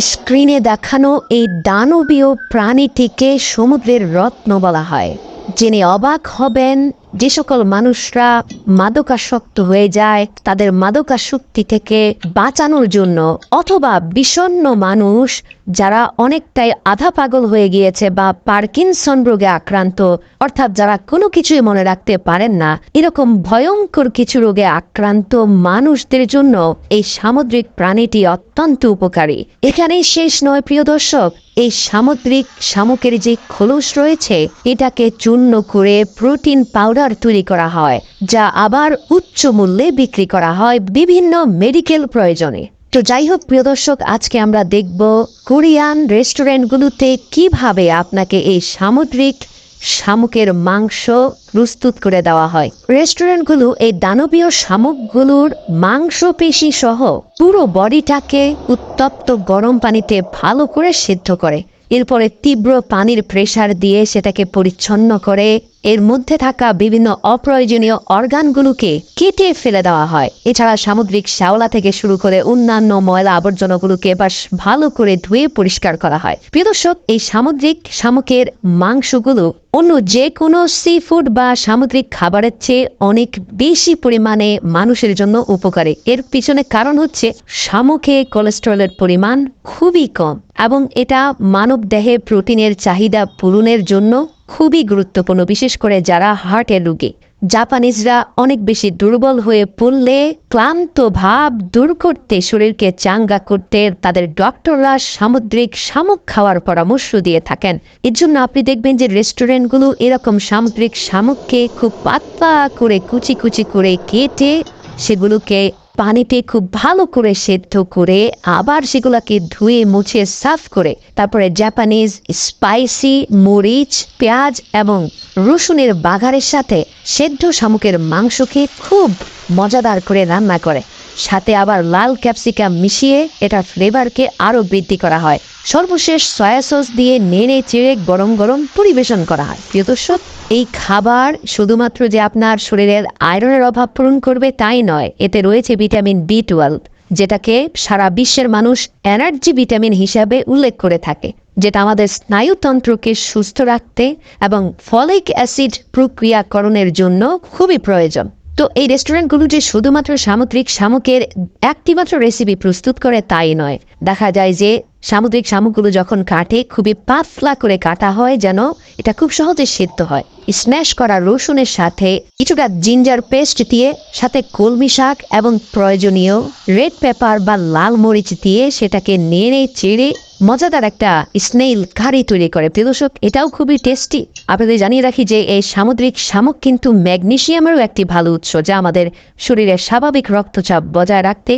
স্ক্রিনে দেখানো এই দানবীয় প্রাণীটিকে সমুদ্রের রত্ন বলা হয়। জেনে অবাক হবেন যে সকল মানুষরা মাদকাসক্ত হয়ে যায়, তাদের মাদকাসক্তি থেকে বাঁচানোর জন্য অথবা বিষণ্ণ মানুষ যারা অনেকটাই আধা পাগল হয়ে গিয়েছে বা পার্কিনসন রোগে আক্রান্ত, অর্থাৎ যারা কোনো কিছুই মনে রাখতে পারেন না, এরকম ভয়ঙ্কর কিছু রোগে আক্রান্ত মানুষদের জন্য এই সামুদ্রিক প্রাণীটি অত্যন্ত উপকারী। এখানেই শেষ নয়, প্রিয় দর্শক। এই সামুদ্রিক শামুকের যে খোলস রয়েছে, এটাকে চূর্ণ করে প্রোটিন পাউডার তৈরি করা হয়, যা আবার উচ্চ মূল্যে বিক্রি করা হয় বিভিন্ন মেডিকেল প্রয়োজনে। তো যাই হোক, প্রিয় দর্শক, আজকে আমরা দেখব কোরিয়ান রেস্টুরেন্টগুলোতে কীভাবে আপনাকে এই সামুদ্রিক শামুকের মাংস প্রস্তুত করে দেওয়া হয়। রেস্টুরেন্টগুলো এই দানবীয় শামুকগুলোর মাংসপেশি সহ পুরো বডিটাকে উত্তপ্ত গরম পানিতে ভালো করে সিদ্ধ করে। এরপরে তীব্র পানির প্রেসার দিয়ে সেটাকে পরিচ্ছন্ন করে এর মধ্যে থাকা বিভিন্ন অপ্রয়োজনীয় অর্গানগুলোকে কেটে ফেলে দেওয়া হয়। এছাড়া সামুদ্রিক শ্যাওলা থেকে শুরু করে অন্যান্য ময়লা আবর্জনাগুলোকে এবার ভালো করে ধুয়ে পরিষ্কার করা হয়। প্রিয় দর্শক, এই সামুদ্রিক শামুকের মাংসগুলো অন্য যে কোনো সি ফুড বা সামুদ্রিক খাবারের চেয়ে অনেক বেশি পরিমাণে মানুষের জন্য উপকারী। এর পিছনে কারণ হচ্ছে শামুকে কোলেস্টেরলের পরিমাণ খুবই কম এবং এটা মানব দেহে প্রোটিনের চাহিদা পূরণের জন্য খুবই গুরুত্বপূর্ণ, বিশেষ করে যারা হার্টের রোগী। জাপানিজরা অনেক বেশি দুর্বল হয়ে পড়লে ক্লান্ত ভাব দূর করতে, শরীরকে চাঙ্গা করতে তাদের ডক্টররা সামুদ্রিক শামুক খাওয়ার পরামর্শ দিয়ে থাকেন। এর জন্য আপনি দেখবেন যে রেস্টুরেন্টগুলো এরকম সামুদ্রিক শামুককে খুব পাতলা করে কুচি কুচি করে কেটে সেগুলোকে পানিতে খুব ভালো করে সেদ্ধ করে আবার সেগুলোকে ধুয়ে, মুছে, সাফ করে, তারপরে জাপানিজ স্পাইসি মরিচ, পেঁয়াজ এবং রসুনের বাঘারের সাথে সেদ্ধ শামুকের মাংসকে খুব মজাদার করে রান্না করে। সাথে আবার লাল ক্যাপসিকাম মিশিয়ে এটার ফ্লেভারকে আরও বৃদ্ধি করা হয়। সর্বশেষ সয়া সস দিয়ে নেড়ে চেড়ে গরম গরম পরিবেশন করা হয়। প্রিয় দর্শক, এই খাবার শুধুমাত্র যে আপনার শরীরের আয়রনের অভাব পূরণ করবে তাই নয়, এতে রয়েছে ভিটামিন বি টুয়েলভ, যেটাকে সারা বিশ্বের মানুষ এনার্জি ভিটামিন হিসাবে উল্লেখ করে থাকে, যেটা আমাদের স্নায়ুতন্ত্রকে সুস্থ রাখতে এবং ফলিক অ্যাসিড প্রক্রিয়াকরণের জন্য খুবই প্রয়োজন। তো এই রেস্টুরেন্টগুলো যে শুধুমাত্র সামুদ্রিক শামুকের একটিমাত্র রেসিপি প্রস্তুত করে, তাই নয়। দেখা যায় যে সামুদ্রিক শামুকগুলো যখন কাটে, খুবই পাতলা করে কাটা হয় যেন এটা খুব সহজে সেদ্ধ হয়। স্ম্যাশ করা রসুনের সাথে কিছুটা জিঞ্জার পেস্ট দিয়ে, সাথে কলমি শাক এবং প্রয়োজনীয় রেড পেপার বা লাল মরিচ দিয়ে সেটাকে নেড়ে চেড়ে মজাদার একটা স্নেইল কারি তৈরি করে। প্রিয় দর্শক, এটাও খুবই টেস্টি আপনাদের জানিয়ে রাখি যে এই সামুদ্রিক শামুক কিন্তু ম্যাগনেশিয়ামেরও একটি ভালো উৎস, যা আমাদের শরীরের স্বাভাবিক রক্তচাপ বজায় রাখতে,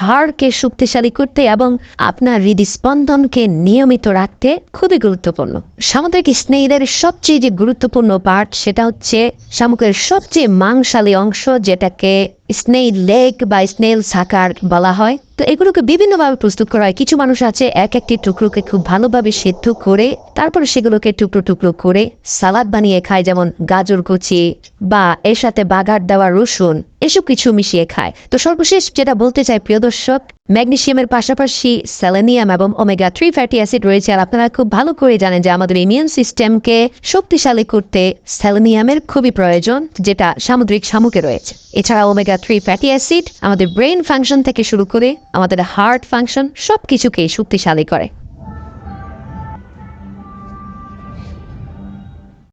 হাড়কে শক্তিশালী করতে এবং আপনার হৃদস্পন্দনকে নিয়মিত রাখতে খুবই গুরুত্বপূর্ণ। সামুদ্রিক স্নেইলের সবচেয়ে যে গুরুত্বপূর্ণ পার্ট সেটা হচ্ছে শামুকের সবচেয়ে মাংসালী অংশ, যেটাকে স্নেইল লেগ বা স্নেইল সাকার বলা হয়, তো এগুলোকে বিভিন্নভাবে প্রস্তুত করা হয়। কিছু মানুষ আছে, এক একটি টুকরোকে খুব ভালোভাবে সেদ্ধ করে, তারপর সেগুলোকে টুকরো টুকরো করে সালাদ বানিয়ে খায়, যেমন গাজর কুচি বা এর সাথে বাগার দেওয়া রসুন। এসব কিছু মিশিয়ে খায়। তো সর্বশেষ যেটা বলতে চাই, প্রিয় দর্শক, ম্যাগনেশিয়ামের পাশাপাশি সেলেনিয়াম এবং ওমেগা থ্রি ফ্যাটি অ্যাসিড রয়েছে। আর আপনারা খুব ভালো করে জানেন যে আমাদের ইমিউন সিস্টেমকে শক্তিশালী করতে সেলেনিয়ামের খুবই প্রয়োজন, যেটা সামুদ্রিক শামুকে রয়েছে। এছাড়া ওমেগা থ্রি ফ্যাটি অ্যাসিড আমাদের ব্রেন ফাংশন থেকে শুরু করে আমাদের হার্ট ফাংশন সব কিছুকেই শক্তিশালী করে।